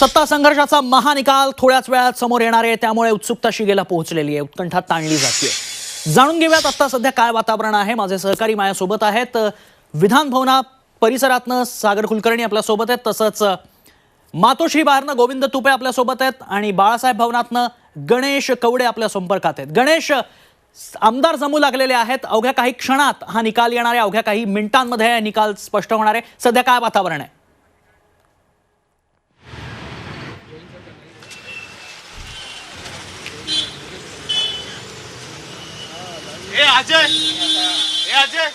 सत्ता संघर्षाचा महानिकाल थोड्याच वेळात समोर येणार आहे त्यामुळे उत्सुकता शिगेला पोहोचलेली आहे उत्कंठा ताणली जाते. जाणून घेऊयात आता सध्या काय वातावरण आहे. माझे सहकारी माझ्यासोबत आहेत. विधान भवना परिसरातनं सागर कुलकर्णी आपल्यासोबत आहेत तसंच मातोश्री बाहेरनं गोविंद तुपे आपल्यासोबत आहेत आणि बाळासाहेब भवनातनं गणेश कवडे आपल्या संपर्कात आहेत. गणेश आमदार जमू लागलेले आहेत. अवघ्या काही क्षणात हा निकाल येणार आहे. अवघ्या काही मिनिटांमध्ये निकाल स्पष्ट होणार आहे. सध्या काय वातावरण आहे? ए अजय. ए अजय.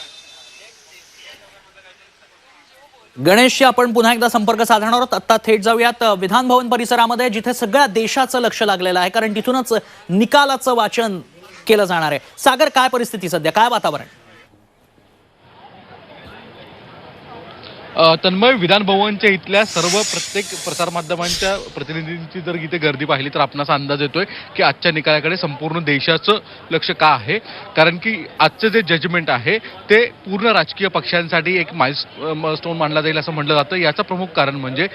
गणेशशी आपण पुन्हा एकदा संपर्क साधणार आहोत. आता थेट जाऊयात. विधान भवन परिसरामध्ये जिथे सगळ्या देशाचं लक्ष लागलेलं आहे कारण तिथूनच निकालाचं वाचन केलं जाणार आहे. सागर काय परिस्थिती सध्या? काय वातावरण? तन्मय विधान भवनच्या इथल्या सर्व प्रत्येक प्रसारमाध्यमांच्या प्रतिनिधींची जर इथे गर्दी पाहिली तर आपणास अंदाज येतोय की आजच्या निकालाकडे संपूर्ण देशाचं लक्ष का आहे? कारण की आजचं जे जजमेंट आहे ते पूर्ण राजकीय पक्षांसाठी एक माइल स्टोन मानला जाईल असं म्हटलं जातं. याचं प्रमुख कारण म्हणजे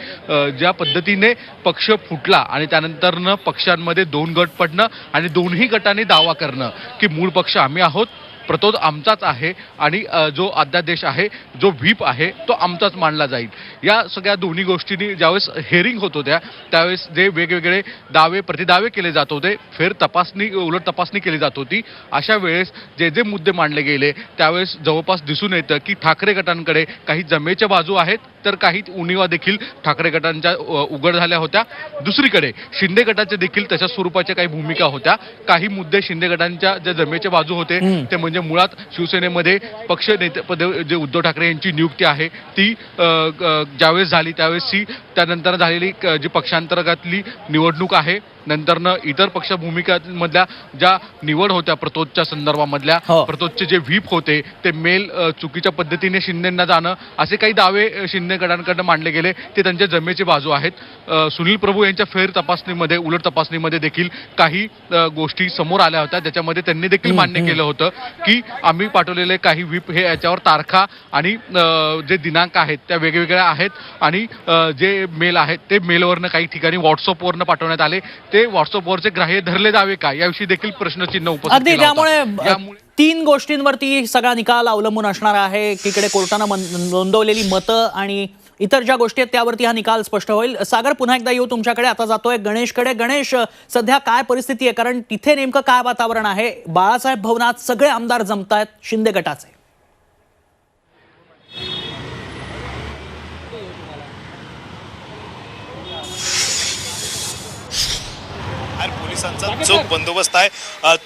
ज्या पद्धतीने पक्ष फुटला आणि त्यानंतरनं पक्षांमध्ये दोन गट पडणं आणि दोन्ही गटांनी दावा करणं की मूळ पक्ष आम्ही आहोत प्रतोद आमचाच आहे आणि जो अध्यादेश आहे जो व्हीप आहे तो आमचाच मानला जाईल. या सगळ्या दोन्ही गोष्टींनी ज्यावेळेस हेअरिंग होत होत्या त्यावेळेस जे वेगवेगळे दावे प्रतिदावे केले जात होते फेर तपासणी उलट तपासणी केली जात होती अशा वेळेस जे जे मुद्दे मांडले गेले त्यावेळेस जवळपास दिसून येतं की ठाकरे गटांकडे काही जमेच्या बाजू आहेत तर काही उणिवा देखील ठाकरे गटांच्या उघड झाल्या होत्या दुसरीकडे शिंदे गटाचे देखील तशा स्वरूपाच्या काही भूमिका होत्या काही मुद्दे शिंदे गटांच्या ज्या जमेच्या बाजू होते. ते म्हणजे मुळात शिवसेनेमध्ये पक्ष नेते पद जे उद्धव ठाकरे यांची नियुक्ती आहे ती ज्यावेळेस झाली त्यावेळेस ती त्यानंतर झालेली जी पक्षांतर्गतली निवडणूक आहे नंतरनं इतर पक्ष भूमिकांमधल्या ज्या निवड होत्या प्रतोदच्या संदर्भामधल्या हो. प्रतोदचे जे व्हीप होते ते मेल चुकीच्या पद्धतीने शिंदेंना जाणं असे काही दावे शिंदे गटांकडनं मांडले गेले. ते त्यांच्या जमेचे बाजू आहेत. सुनील प्रभू यांच्या फेर तपासणीमध्ये उलट तपासणीमध्ये देखील काही गोष्टी समोर आल्या होत्या. ज्याच्यामध्ये त्यांनी देखील मान्य. केलं होतं की आम्ही पाठवलेले काही व्हीप हे याच्यावर तारखा आणि जे दिनांक आहेत त्या वेगवेगळ्या आहेत. आणि जे मेल आहेत ते मेलवरनं काही ठिकाणी व्हॉट्सअपवरनं पाठवण्यात आले. ते व्हॉट्सअपवरचे ग्राह्य धरले जावे का? याविषयी देखील प्रश्नचिन्ह उपस्थित अगदी. त्यामुळे तीन गोष्टींवरती सगळा निकाल अवलंबून असणार आहे. एकीकडे कोर्टानं नोंदवलेली मतं आणि इतर ज्या गोष्टी आहेत त्यावरती हा निकाल स्पष्ट होईल. सागर पुन्हा एकदा येऊ तुमच्याकडे. आता जातोय गणेशकडे. गणेश सध्या काय परिस्थिती आहे? कारण तिथे नेमकं काय वातावरण आहे? बाळासाहेब भवनात सगळे आमदार जमतायत. शिंदे गटाचे. बाहेर पोलिसांचा चोख बंदोबस्त आहे.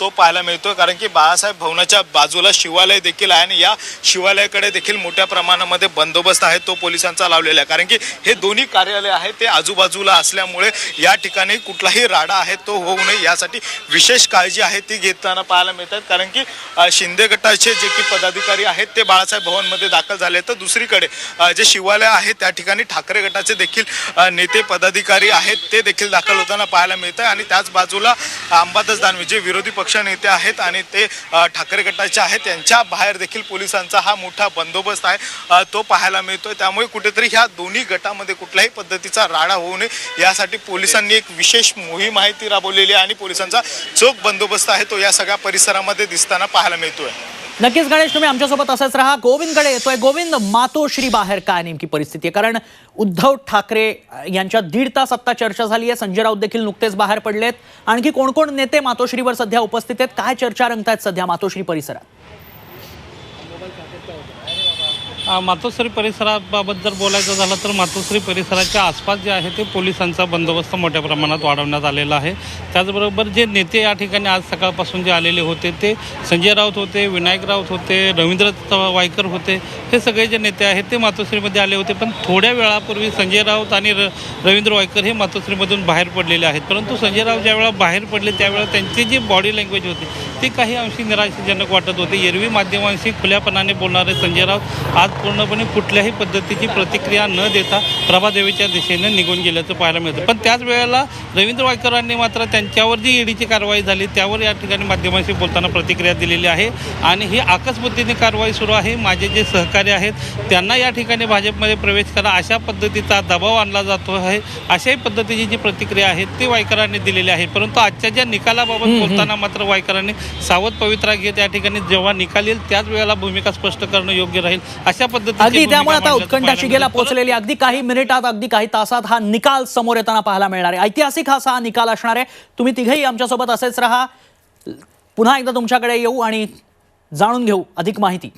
तो पाहायला मिळतो कारण की बाळासाहेब भवनाच्या बाजूला शिवालय देखील आहे आणि या शिवालयाकडे देखील मोठ्या प्रमाणामध्ये बंदोबस्त आहे. तो पोलिसांचा लावलेला आहे. कारण की हे दोन्ही कार्यालय आहे. ते आजूबाजूला असल्यामुळे या ठिकाणी कुठलाही राडा आहे तो होऊ नये. यासाठी विशेष काळजी आहे ती घेताना पाहायला मिळतात. कारण की शिंदे गटाचे जे की पदाधिकारी आहेत ते बाळासाहेब भवनमध्ये दाखल झाले तर दुसरीकडे जे शिवालय आहे त्या ठिकाणी ठाकरे गटाचे देखील नेते पदाधिकारी आहेत ते देखील दाखल होताना पाहायला मिळत आहे आणि त्याच बाजूला अंबादास दानवे जे विरोधी पक्ष नेते आहेत आणि ते ठाकरे गटाचे आहेत. त्यांच्या बाहेर देखील पोलिसांचा हा मोठा बंदोबस्त आहे. तो पाहायला मिळतोय. त्यामुळे कुठेतरी ह्या दोन्ही गटामध्ये कुठल्याही पद्धतीचा राडा होऊ नये. यासाठी पोलिसांनी एक विशेष मोहीम आहे ती राबवलेली आहे आणि पोलिसांचा चोख बंदोबस्त आहे तो या सगळ्या परिसरामध्ये दिसताना पाहायला मिळतोय. नक्कीच गणेश तुम्ही आमच्यासोबत असंच राहा. गोविंदकडे येतोय. गोविंद मातोश्री बाहेर काय नेमकी परिस्थिती आहे? कारण उद्धव ठाकरे यांच्या दीड तास आत्ता चर्चा झाली आहे. संजय राऊत देखील नुकतेच बाहेर पडलेत. आणखी कोण कोण नेते मातोश्रीवर सध्या उपस्थित आहेत? काय चर्चा रंगतायत सध्या मातोश्री परिसरात? मातोश्री परिसराबाबत जर बोलायचं झालं तर मातोश्री परिसराच्या आसपास जे आहे ते पोलिसांचा बंदोबस्त मोठ्या प्रमाणात वाढवण्यात आलेला आहे. त्याचबरोबर जे नेते या ठिकाणी आज सकाळपासून जे आलेले होते ते संजय राऊत होते विनायक राऊत होते रवींद्र वायकर होते हे सगळे जे नेते आहेत ते मातोश्रीमध्ये आले होते. पण थोड्या वेळापूर्वी संजय राऊत आणि र रवींद्र वायकर हे मातोश्रीमधून बाहेर पडलेले आहेत. परंतु संजय राऊत ज्यावेळा बाहेर पडले त्यावेळेला त्यांची जी बॉडी लँग्वेज होती ते काही अंशी निराशाजनक वाटत होते. एरवी माध्यमांशी खुल्यापणाने बोलणारे संजय राऊत आज पूर्णपणे कुठल्याही पद्धतीची प्रतिक्रिया न देता प्रभादेवीच्या दिशेने निघून गेल्याचं पाहायला मिळतं. पण त्याच वेळेला रवींद्र वायकरांनी मात्र त्यांच्यावर जी ईडीची कारवाई झाली त्यावर या ठिकाणी माध्यमांशी बोलताना प्रतिक्रिया दिलेली आहे. आणि ही आकस्मिकतेने कारवाई सुरू आहे. माझे जे सहकारी आहेत त्यांना या ठिकाणी भाजपमध्ये प्रवेश करा. अशा पद्धतीचा दबाव आणला जातो आहे. अशाही पद्धतीची जी प्रतिक्रिया आहे ती वायकरांनी दिलेली आहे. परंतु आजच्या ज्या निकालाबाबत बोलताना मात्र वायकरांनी सावध पवित्रा घेत या ठिकाणी जेव्हा निकाल येईल त्याच वेळेला भूमिका स्पष्ट करणं योग्य राहील अशा अगदी भूमिका त्यामुळे आता उत्कंठा शिगेला. पोहोचलेली. अगदी काही मिनिटात अगदी काही तासात हा निकाल समोर येताना पाहायला मिळणार आहे ऐतिहासिक हा हा निकाल असणार आहे तुम्ही तिघेही आमच्यासोबत असेच राहा पुन्हा एकदा तुमच्याकडे येऊ आणि जाणून घेऊ अधिक माहिती